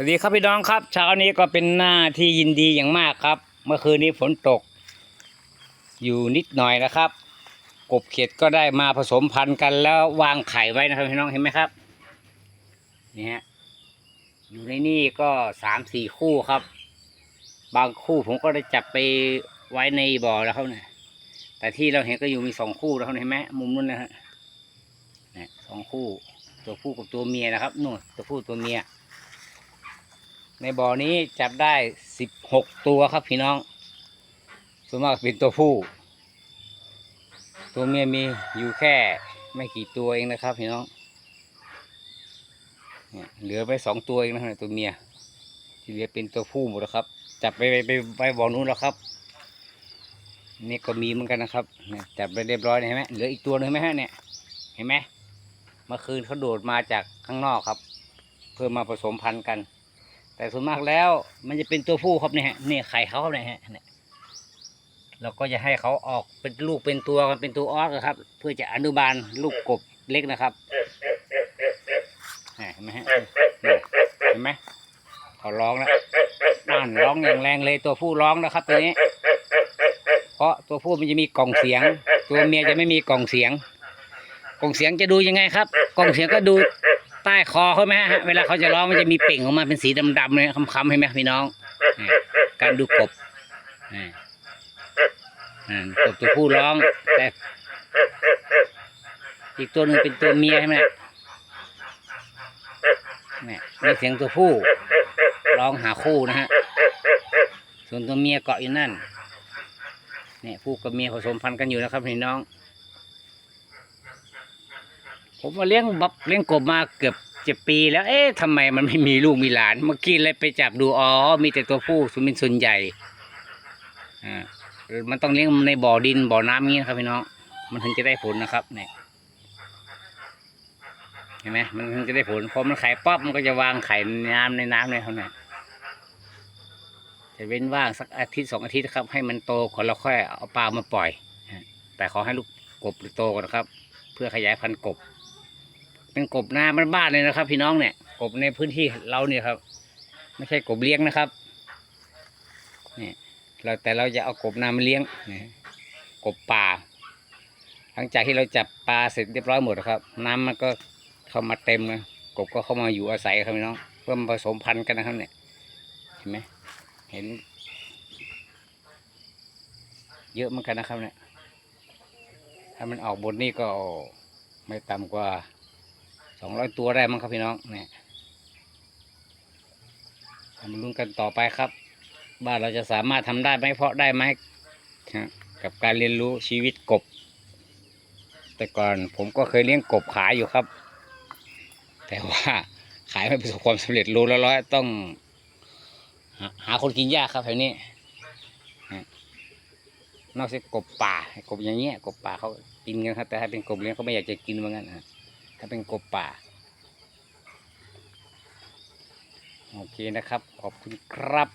สวัสดีครับพี่น้องครับ เช้านี้ก็เป็นหน้าที่ยินดีอย่างมากครับ เมื่อคืนนี้ฝนตก อยู่นิดหน่อยนะครับ กบเขียดก็ได้มาผสมพันธุ์กันแล้ววางไข่ไว้นะครับพี่น้องเห็นไหมครับนี่ฮะอยู่ในนี่ก็สามสี่คู่ครับ บางคู่ผมก็ได้จับไปไว้ในบ่อแล้วครับเนี่ยแต่ที่เราเห็นก็อยู่มีสองคู่แล้วเห็นไหมมุมนู้นนะฮะเนี่ยสองคู่ตัวผู้กับตัวเมียนะครับนู่นตัวผู้ตัวเมีย ในบ่อนี้จับได้สิบหกตัวครับพี่น้อง ส่วนมากเป็นตัวผู้ ตัวเมียมีอยู่แค่ไม่กี่ตัวเองนะครับพี่น้อง เหลือไปสองตัวเองนะครับตัวเมีย ที่เหลือเป็นตัวผู้หมดแล้วครับ จับไปไปไปไปบ่อนู้นแล้วครับ นี่ก็มีเหมือนกันนะครับ จับไปเรียบร้อยเห็นไหมเหลืออีกตัวหนึ่งไหมฮะเนี่ย เห็นไหมเมื่อคืนเขาโดดมาจากข้างนอกครับ เพื่อมาผสมพันธุ์กัน แต่ส่วนมากแล้วมันจะเป็นตัวผู้ครับเนี่ยนี่ไข่เขาครับเนี่ยฮะเนี่ยเราก็จะให้เขาออกเป็นลูกเป็นตัวกันเป็นตัวออสนะครับ เพื่อจะอนุบาลลูกกบเล็กนะครับเห็นไหมฮะเห็นไหมเขาร้องแล้วนั่นร้องอย่างแรงเลยตัวผู้ร้องนะครับตัวนี้ เพราะตัวผู้มันจะมีกล่องเสียง ตัวเมียจะไม่มีกล่องเสียง กล่องเสียงจะดูยังไงครับ กล่องเสียงก็ดู ใต้คอเขาไหมฮะเวลาเขาจะร้องมันจะมีเปล่งออกมาเป็นสีดำๆเลยค้ำๆเห็นไหมพี่น้อง การดูกบกบตัวผู้ร้องแต่อีกตัวหนึ่งเป็นตัวเมียใช่ไหมเนี่ยมีเสียงตัวผู้ร้องหาคู่นะฮะส่วนตัวเมียเกาะอยู่นั่นเนี่ยผู้กับเมียผสมพันธุ์กันอยู่นะครับพี่น้อง ผมมาเลี้ยงบับเลี้ยงกบมาเกือบเจ็ดปีแล้ว เอ๊ะทำไมมันไม่มีลูกมีหลาน เมื่อกี้เลยไปจับดู อ๋อ มีแต่ตัวผู้สุมินส่วนใหญ่ อ่า มันต้องเลี้ยงในบ่อดินบ่อน้ำนี้นะครับพี่น้อง มันถึงจะได้ผลนะครับ เนี่ย เห็นไหมมันถึงจะได้ผล พอมันไข่ป๊อบมันก็จะวางไข่ในน้ำในน้ำเลยเขาเนี่ยจะเว้นว่างสักอาทิตย์สองอาทิตย์ครับ ให้มันโตก่อนเราค่อยเอาปลามาปล่อย แต่ขอให้ลูกกบโตก่อนครับ เพื่อขยายพันธุ์กบ เป็นกบหน้าบ้านๆเลยนะครับ พี่น้องเนี่ย กบในพื้นที่เราเนี่ยครับ ไม่ใช่กบเลี้ยงนะครับเนี่ยเราแต่เราจะเอากบนามาเลี้ยงนะกบป่า หลังจากที่เราจับปลาเสร็จเรียบร้อยหมดครับ น้ำมันก็เข้ามาเต็มเลยกบก็เข้ามาอยู่อาศัยครับพี่น้องเพื่อมาผสมพันธุ์กันนะครับ เนี่ย เห็นไหมเห็น เยอะเหมือนกันนะครับเนี่ยถ้ามันออกบนนี่ก็ไม่ต่ำกว่า สองร้อยตัวได้มั้งครับพี่น้องเนี่ยมาลุ้นกันต่อไปครับว่าเราจะสามารถทำได้ไหมเพราะได้ไหมฮะกับการเรียนรู้ชีวิตกบ แต่ก่อนผมก็เคยเลี้ยงกบขายอยู่ครับ แต่ว่าขายไม่ประสบความสำเร็จโลละร้อยต้องหาหาคนกินยากครับแถวนี้นอกจากกบป่ากบอย่างเงี้ยกบป่าเขากินกันครับแต่ถ้าเป็นกบเลี้ยงเขาไม่อยากจะกินเหมือนกันนะ ถ้าเป็นกบป่า โอเคนะครับ ขอบคุณครับ